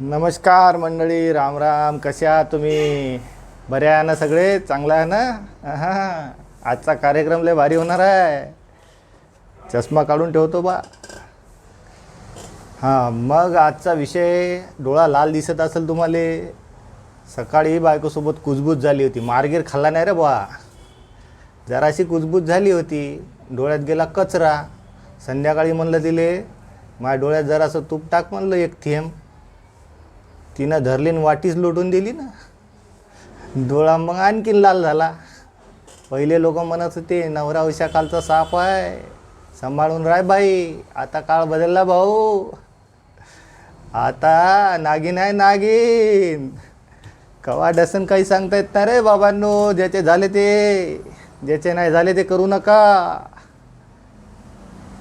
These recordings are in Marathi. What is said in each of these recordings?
नमस्कार मंडळी राम राम. कसे आहात तुम्ही? बरे आहे ना सगळे? चांगलं आहे ना? हा आजचा कार्यक्रम लय भारी होणार आहे. चष्मा काढून ठेवतो बा. हां मग आजचा विषय डोळा लाल दिसत असेल तुम्हाला. सकाळी बायकोसोबत कुजबूज झाली होती. मार्गेर खाल्ला नाही रे बा जराशी कुजबूज झाली होती. डोळ्यात गेला कचरा. संध्याकाळी म्हणलं तिले माझ्या डोळ्यात जरासं तूप टाक म्हणलं एक थेंब. तिनं धरलीन वाटीच लुटून दिली ना. डोळा मग आणखीन लाल झाला. पहिले लोक म्हणत होते नवरा उशा कालचा साप आहे. सांभाळून राय बाई. आता काळ बदलला भाऊ. आता नागिन आहे नागिन. कवा डसन काही सांगता येत नाही रे बाबांनो. ज्याचे झाले ते. ज्याचे नाही झाले ते करू नका.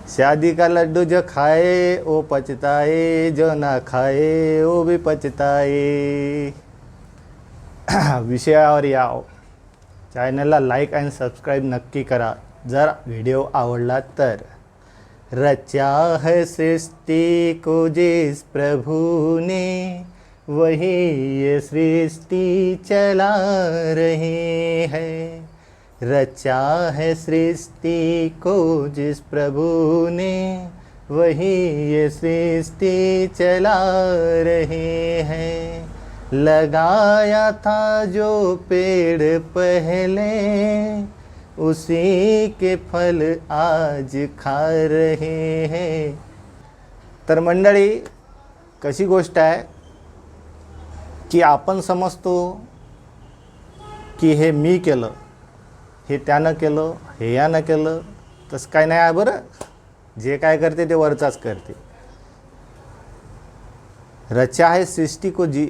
शादी का लड्डू जो खाए ओ पचताए जो ना खाए ओ भी पचताए विषयावर याव हो। चॅनलला लाईक अँड सबस्क्राईब नक्की करा। जर व्हिडिओ आवडला तर। रचा है सृष्टि को जिस प्रभु ने वही ये सृष्टि चला रहे है। रचा है सृष्टि को जिस प्रभु ने, वही ये सृष्टि चला रहे हैं। लगाया था जो पेड़ पहले, उसी के फल आज खा रहे हैं। तर मंडळी, कशी गोष्ट आहे की आपण समजतो की हे मी केलं. हे त्यानं केलं हे यानं केलं तसं काय नाही आहे बरं. जे काय करते ते वरचाच करते. रचा है सृष्टि को जी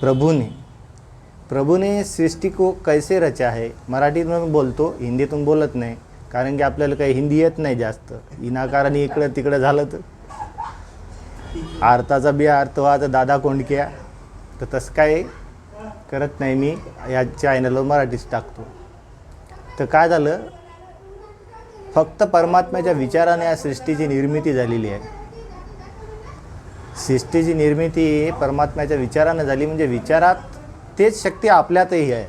प्रभूने. ने प्रभू ने को कैसे रचा है? मराठीतून बोलतो हिंदीतून बोलत नाही कारण की आपल्याला काही हिंदी येत नाही जास्त. विनाकाराने इकडं तिकडं झालं तर. आरताचा बी अर्थ व्हा तर दादा कोंडक्या. तर तसं काय करत नाही मी. या चॅनलवर मराठीच टाकतो. तर काय झालं? फक्त परमात्म्याच्या विचाराने या सृष्टीची निर्मिती झालेली आहे. सृष्टीची निर्मिती परमात्म्याच्या विचारानं झाली म्हणजे विचारात तेच शक्ती आपल्यातही आहे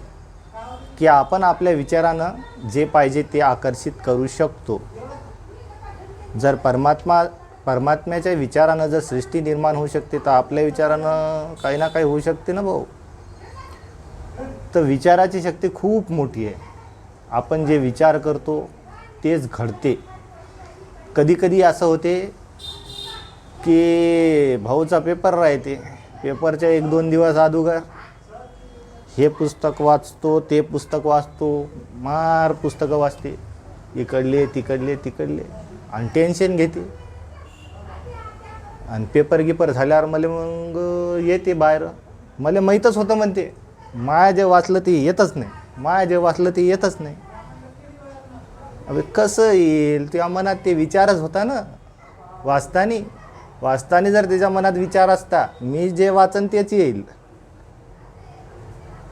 की आपण आपल्या विचारानं जे पाहिजे ते आकर्षित करू शकतो. जर परमात्मा परमात्म्याच्या विचारानं जर सृष्टी निर्माण होऊ शकते तर आपल्या विचारानं काही ना काही होऊ शकते ना भाऊ. तर विचाराची शक्ती खूप मोठी आहे. आपण जे विचार करतो तेच घडते. कधीकधी असं होते की भाऊचा पेपर राहते पेपरच्या एक दोन दिवस अगोदर हे पुस्तक वाचतो ते पुस्तक वाचतो मार पुस्तकं वाचते. इकडले तिकडले तिकडले. आणि टेन्शन घेते. आणि पेपर गिपर झाल्यावर मला मग येते बाहेर. मला माहीतच होतं म्हणते माया जे वाचलं ते येतच नाही. माया जे वाचलं ते येतच नाही. अबे कसं येईल? तेव्हा मनात ते विचारच होता ना. वाचतानी वाचताना जर त्याच्या मनात विचार असता मी जे वाचन तेच येईल.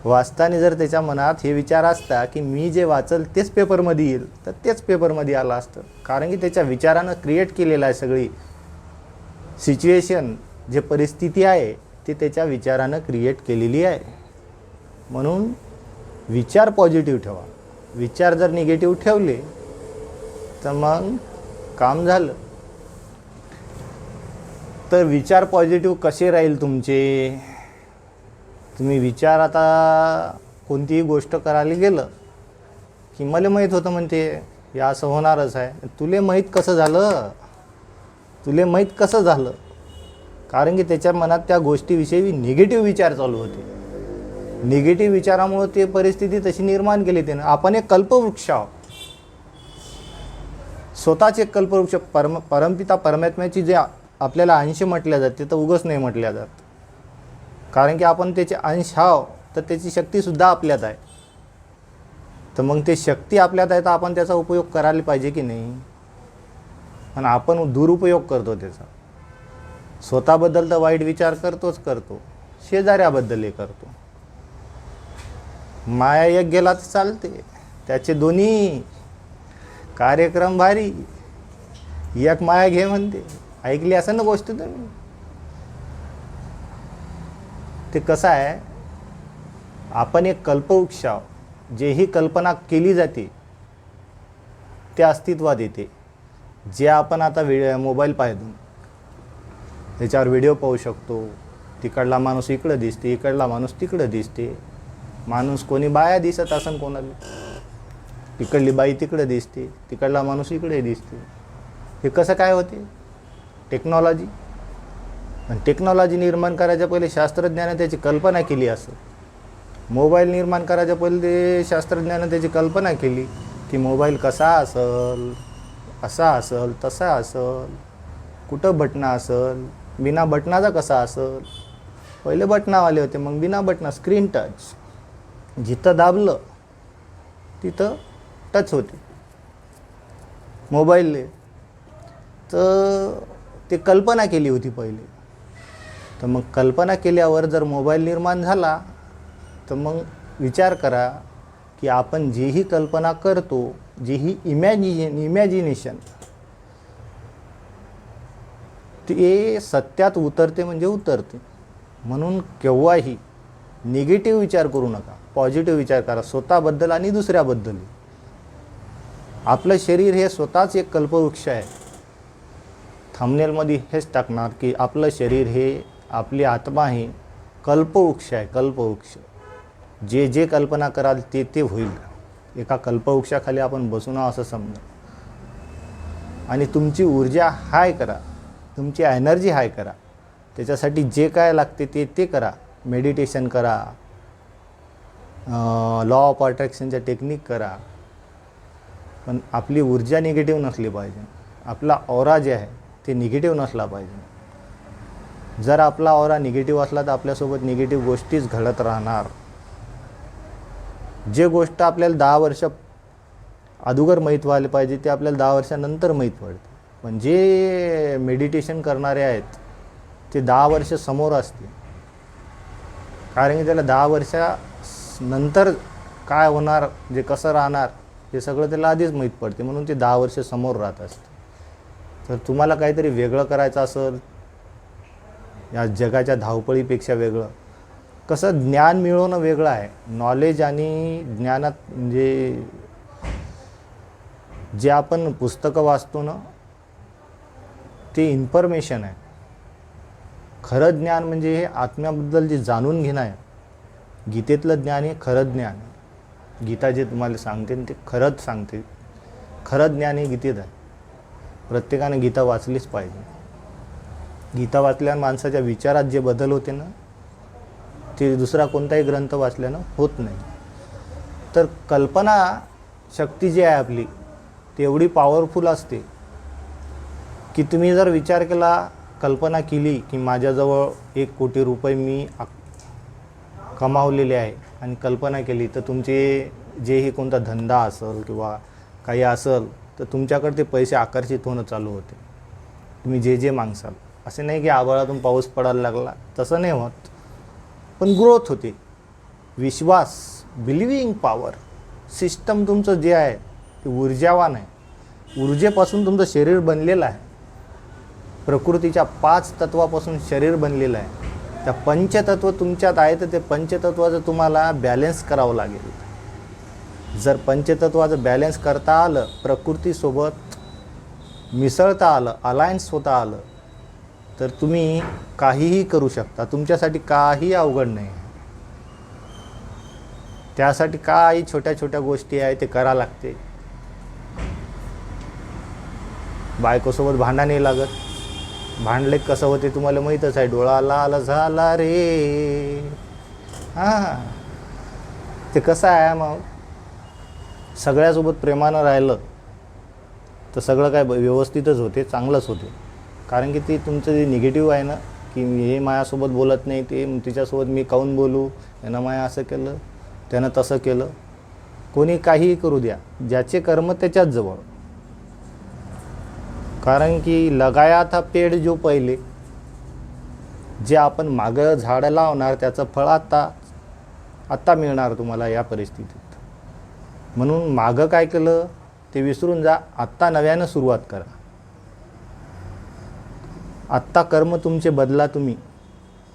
वाचताना जर त्याच्या मनात हे विचार असता की मी जे वाचल तेच पेपरमध्ये येईल तर तेच पेपरमध्ये आलं असतं. कारण की त्याच्या विचारानं क्रिएट केलेलं आहे सगळी सिच्युएशन जे परिस्थिती आहे ती त्याच्या विचारानं क्रिएट केलेली आहे. म्हणून विचार पॉझिटिव्ह ठेवा. विचार जर निगेटिव्ह ठेवले तर मग काम झालं. तर विचार पॉझिटिव्ह कसे राहील तुमचे? तुम्ही विचार आता कोणतीही गोष्ट करायला गेलं की मला माहीत होतं म्हणते हे असं होणारच आहे. तुले माहीत कसं झालं? तुले माहीत कसं झालं? कारण की त्याच्या मनात त्या गोष्टीविषयी निगेटिव्ह विचार चालू होते. निगेटिव्ह विचारामुळं ते परिस्थिती तशी निर्माण केली त्यानं. आपण एक कल्पवृक्ष आहोत. स्वतःच एक कल्पवृक्ष परम परमपिता परमात्म्याची जे आपल्याला अंश म्हटल्या जाते तर उगच नाही म्हटल्या जात. कारण की आपण त्याचे अंश हाव तर त्याची शक्तीसुद्धा आपल्यात आहे. तर मग ते शक्ती आपल्यात आहे तर आपण त्याचा उपयोग करायला पाहिजे की नाही? आणि आपण दुरुपयोग करतो त्याचा. स्वतःबद्दल तर वाईट विचार करतोच करतो. शेजाऱ्याबद्दलही करतो. माया एक गेला तर चालते. त्याचे दोन्ही कार्यक्रम भारी. एक माया घे म्हणते. ऐकली असं ना गोष्ट तुम्ही? ते कसं आहे? आपण एक कल्पवृक्ष जे ही कल्पना केली जाते ते अस्तित्वात येते. जे आपण आता वि मोबाईल पाहतो. त्याच्यावर व्हिडिओ पाहू शकतो. तिकडला माणूस इकडं दिसते इकडला माणूस तिकडं दिसते. माणूस कोणी बाया दिसत असन कोणाला. तिकडली बाई तिकडं दिसते तिकडला माणूस इकडे दिसते. हे कसं काय होते? टेक्नॉलॉजी. आणि टेक्नॉलॉजी निर्माण करायच्या पहिले शास्त्रज्ञानं त्याची कल्पना केली असं. मोबाईल निर्माण करायच्या पहिले ते शास्त्रज्ञानं त्याची कल्पना केली की मोबाईल कसा असल असा असल तसा असल कुठं बटणं असल बिना बटनाचा कसा असल. पहिले बटनावाले होते मग बिना बटना स्क्रीन टच. जिथं दाबलं तिथं टच होते. मोबाईलने तर ते कल्पना केली होती पहिले. तर मग कल्पना केल्यावर जर मोबाईल निर्माण झाला तर मग विचार करा की आपण जीही कल्पना करतो जीही इमॅजिन इमॅजिनेशन ते सत्यात उतरते म्हणजे उतरते. म्हणून केव्हाही निगेटिव्ह विचार करू नका. पॉझिटिव्ह विचार करा. स्वतःबद्दल आणि दुसऱ्याबद्दल. आपलं शरीर हे स्वतःच एक कल्पवृक्ष आहे. थंबनेलमध्ये हेच टाकणार की आपलं शरीर हे आपली आत्मा हे कल्पवृक्ष आहे कल्पवृक्ष. जे जे कल्पना कराल ते ते होईल. एका कल्पवृक्षाखाली आपण बसून आहोत असं समजा. आणि तुमची ऊर्जा हाय करा. तुमची एनर्जी हाय करा. त्याच्यासाठी जे काय लागते ते ते करा. मेडिटेशन करा. लॉ ऑफ अट्रॅक्शनच्या टेक्निक करा. पण आपली ऊर्जा निगेटिव्ह नसली पाहिजे. आपला औरा जे आहे ते निगेटिव्ह नसला पाहिजे. जर आपला औरा निगेटिव्ह असला तर आपल्यासोबत निगेटिव्ह गोष्टीच घडत राहणार. जे गोष्ट आपल्याला दहा वर्ष अदुगर माहीत व्हायला पाहिजे ते आपल्याला दहा वर्षानंतर माहीत पडते. पण जे मेडिटेशन करणारे आहेत ते दहा वर्ष समोर असते कारण की त्याला दहा वर्षा नंतर काय होणार जे कसं राहणार हे सगळं त्याला आधीच माहीत पडते. म्हणून ते दहा वर्ष समोर राहत असते. तर तुम्हाला काहीतरी वेगळं करायचं असेल या जगाच्या धावपळीपेक्षा वेगळं. कसं ज्ञान मिळवणं वेगळं आहे. नॉलेज आणि ज्ञानात म्हणजे जे आपण पुस्तकं वाचतो ना ते इन्फॉर्मेशन आहे. खरं ज्ञान म्हणजे हे आत्म्याबद्दल जे जाणून घेणं आहे गीतेतलं ज्ञान हे खरं ज्ञान गीता जे तुम्हाला सांगते ते खरंच सांगते. खरं ज्ञान हे गीतेत आहे. प्रत्येकाने गीता वाचलीच पाहिजे. गीता वाचल्यानं माणसाच्या विचारात जे बदल होते ना ते दुसरा कोणताही ग्रंथ वाचल्यानं होत नाही. तर कल्पना शक्ती जी आहे आपली ती एवढी पॉवरफुल असते की तुम्ही जर विचार केला कल्पना केली की माझ्याजवळ एक कोटी रुपये मी कमावलेले आहे आणि कल्पना केली तर तुमचे जेही कोणता धंदा असेल किंवा काही असेल तर तुमच्याकडे ते पैसे आकर्षित होणं चालू होते. तुम्ही जे जे मागसाल. असे नाही की आभाळातून पाऊस पडायला लागला. तसं नाही होत. पण ग्रोथ होते. विश्वास बिलिव्हिंग पॉवर सिस्टम तुमचं जे आहे ते ऊर्जावान आहे. ऊर्जेपासून तुमचं शरीर बनलेलं आहे. प्रकृतीच्या पाच तत्वापासून शरीर बनलेलं आहे. त्या पंचतत्व तुमच्यात आहे तर ते पंचतत्वाचं तुम्हाला बॅलेन्स करावं लागेल. जर पंचतत्वाचं बॅलेन्स करता आलं प्रकृतीसोबत मिसळता आलं अलायन्स होता आलं तर तुम्ही काहीही करू शकता. तुमच्यासाठी काही अवघड नाही. आहे त्यासाठी काही छोट्या छोट्या गोष्टी आहे ते करा लागते. बायकोसोबत भांडा नाही लागत. भांडले कसं होते तुम्हाला माहीतच आहे. डोळा लाल झाला रे. हां. ते कसं आहे मग? सगळ्यासोबत प्रेमानं राहिलं तर सगळं काय व्यवस्थितच होते चांगलंच होते. कारण की ती तुमचं जे निगेटिव्ह आहे ना की हे माझ्यासोबत बोलत नाही ते तिच्यासोबत मी काऊन बोलू? यानं माया असं केलं त्यानं तसं केलं. कोणी काहीही करू द्या. ज्याचे कर्म त्याच्याच जवळ. कारण की लगाया था पेड जो पहिले जे आपण मागं झाडं लावणार त्याचं फळ आत्ता आत्ता मिळणार तुम्हाला या परिस्थितीत. म्हणून मागं काय केलं ते विसरून जा आत्ता नव्यानं सुरुवात करा. आत्ता कर्म तुमचे बदला तुम्ही.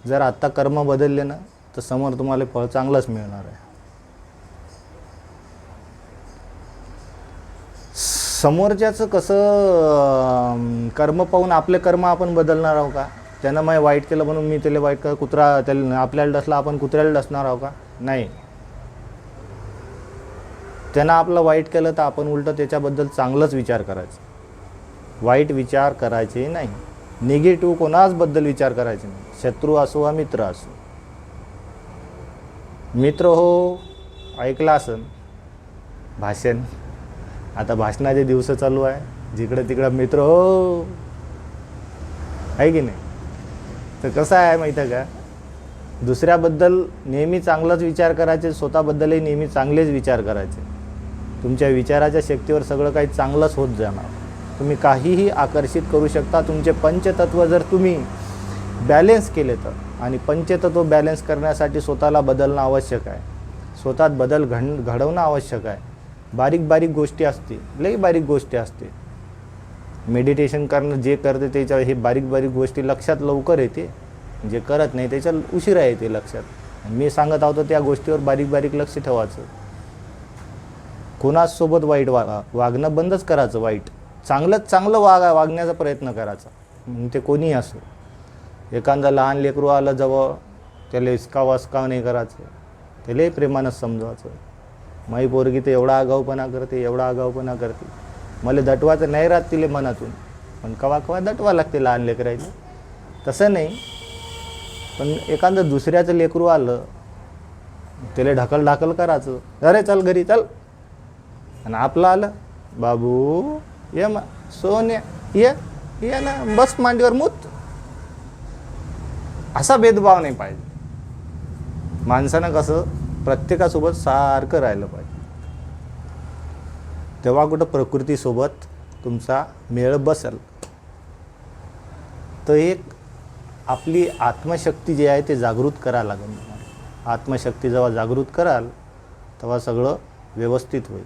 जर आत्ता कर्म बदलले ना तर समोर तुम्हाला फळ चांगलंच मिळणार आहे. समोरच्याचं कसं कर्म पाहून आपले कर्म आपण बदलणार आहो का? त्यानं मग वाईट केलं म्हणून मी त्याला वाईट कर कुत्रा त्याला आपल्याला डसला आपण कुत्र्याला डसणार आहो का? नाही. त्यानं आपलं वाईट केलं तर आपण उलटं त्याच्याबद्दल चांगलंच विचार करायचं. वाईट विचार करायचे नाही. निगेटिव्ह कोणाचबद्दल विचार करायचे नाही. शत्रू असो वा मित्र असो. मित्र हो ऐकला असन? भाषण आता भाषणाचे दिवस चालू आहे. जिकडं तिकडं मित्र हो. आहे की नाही? तर कसं आहे माहीत आहे का? दुसऱ्याबद्दल नेहमी चांगलाच विचार करायचे स्वतःबद्दलही नेहमी चांगलेच विचार करायचे. तुमच्या विचाराच्या शक्तीवर सगळं काही चांगलंच होत जाणार. तुम्ही काहीही आकर्षित करू शकता. तुमचे पंचतत्व जर तुम्ही बॅलेन्स केले तर. आणि पंचतत्व बॅलेन्स करण्यासाठी स्वतःला बदलणं आवश्यक आहे. स्वतःत बदल घड घडवणं आवश्यक आहे. बारीक बारीक गोष्टी असते लई बारीक गोष्टी असते. मेडिटेशन करणं जे करते त्याच्या हे बारीक बारीक गोष्टी लक्षात लवकर येते. जे करत नाही त्याच्या उशिरा येते लक्षात. मी सांगत आहोत त्या गोष्टीवर बारीक बारीक लक्ष ठेवायचं. कोणासोबत वाईट वागा वागणं बंदच करायचं वाईट. चांगलंच चांगलं वागा वागण्याचा प्रयत्न करायचा. ते कोणीही असो. एखादा लहान लेकरू आलं जवळ त्याला इसका वास्का नाही करायचं. त्यालाही प्रेमानं समजवायचं माई पोरगी ते एवढा आगाऊपणा करते एवढा आगाऊपणा करते. मला दटवायचं नाही राहत तिले मनातून. पण कवा कवा दटवा लागते लहान लेकरायला तसं नाही. पण एखादं दुसऱ्याचं लेकरू आलं त्याला ढकल ढाकल करायचं. अरे चल घरी चल. आणि आपलं आलं बाबू ये मा सोन्या ये ये ना बस मांडीवर मूत. असा भेदभाव नाही पाहिजे. माणसानं कसं प्रत्येकासोबत सारखं राहिलं पाहिजे. तेव्हा कुठं प्रकृतीसोबत तुमचा मेळ बसेल. तर एक आपली आत्मशक्ती जी आहे ते जागृत करायला लागेल. आत्मशक्ती जेव्हा जागृत कराल तेव्हा सगळं व्यवस्थित होईल.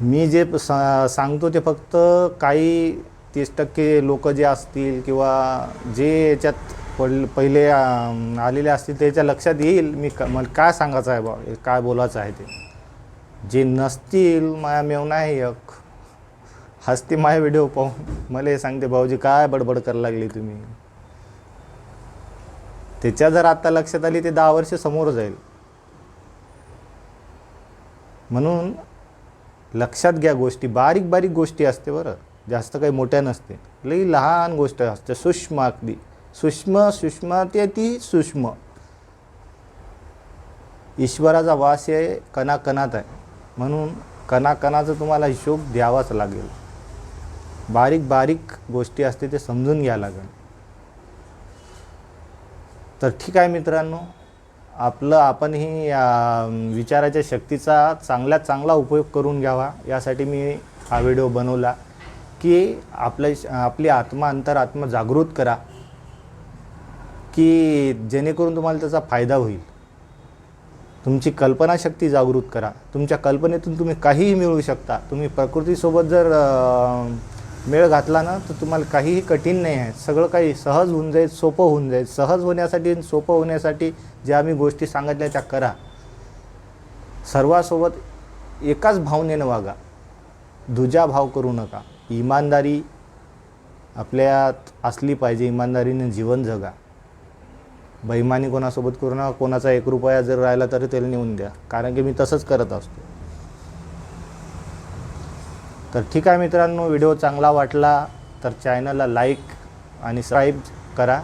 मी जे सा सांगतो ते फक्त काही तीस टक्के लोक जे असतील किंवा जे याच्यात पड पहिले आलेले असतील त्याच्या लक्षात येईल मी क मला काय सांगायचं आहे बा काय बोलायचं आहे ते. जे नसतील माया मेवना आहे एक हसते माय व्हिडिओ पाहून. मला हे सांगते भाऊजी काय बडबड करायला लागली तुम्ही? त्याच्या जर आत्ता लक्षात आली ते दहा वर्ष समोर जाईल. म्हणून लक्षात घ्या गोष्टी. बारीक बारीक गोष्टी असते बरं. जास्त काही मोठ्या नसते. लई लहान गोष्ट असते. सूक्ष्म अगदी. सूक्ष्म सूक्ष्म ते ती सूक्ष्म ईश्वराचा वास हे कणाकणात आहे. म्हणून कणाकणाचा तुम्हाला हिशोब द्यावाच लागेल. बारीक बारीक गोष्टी असते ते समजून घ्या लागेल. तर ठीक आहे मित्रांनो आपलं आपणही ही विचाराच्या शक्तीचा चांगल्यात चांगला उपयोग करून घ्यावा. यासाठी मी हा व्हिडिओ बनवला की आपलं आपली आत्मा अंतरात्मा जागृत करा. की जेणेकरून तुम्हाला त्याचा फायदा होईल. तुमची कल्पनाशक्ती जागृत करा. तुमच्या कल्पनेतून तुम्ही काहीही मिळवू शकता. तुम्ही प्रकृतीसोबत जर मेळ घातला ना तर तुम्हाला काहीही कठीण नाही आहे. सगळं काही सहज होऊन जाईल सोपं होऊन जाईल. सहज होण्यासाठी आणि सोपं होण्यासाठी ज्या आम्ही गोष्टी सांगितल्या त्या करा. सर्वासोबत एकाच भावनेनं वागा. दुजा भाव करू नका. इमानदारी आपल्यात असली पाहिजे. इमानदारीने जीवन जगा. बैमानी कोणासोबत करू नका. कोणाचा एक रुपया जर राहिला तरी त्याला नेऊन द्या. कारण की मी तसंच करत असतो. तर ठीक आहे मित्रांनो व्हिडिओ चांगला वाटला तर चॅनलला लाईक आणि सबस्क्राईब करा.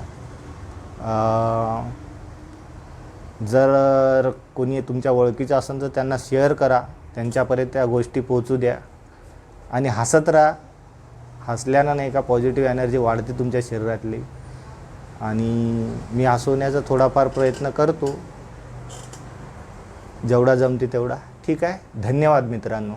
जर कोणी तुमच्या ओळखीचं असेल तर त्यांना शेअर करा. त्यांच्यापर्यंत त्या गोष्टी पोहोचू द्या. आणि हसत राहा. हसल्यानं नाही का पॉझिटिव्ह एनर्जी वाढते तुमच्या शरीरातली. आणि मी हसवण्याचा थोडाफार प्रयत्न करतो. जेवढा जमते तेवढा. ठीक आहे? धन्यवाद मित्रांनो.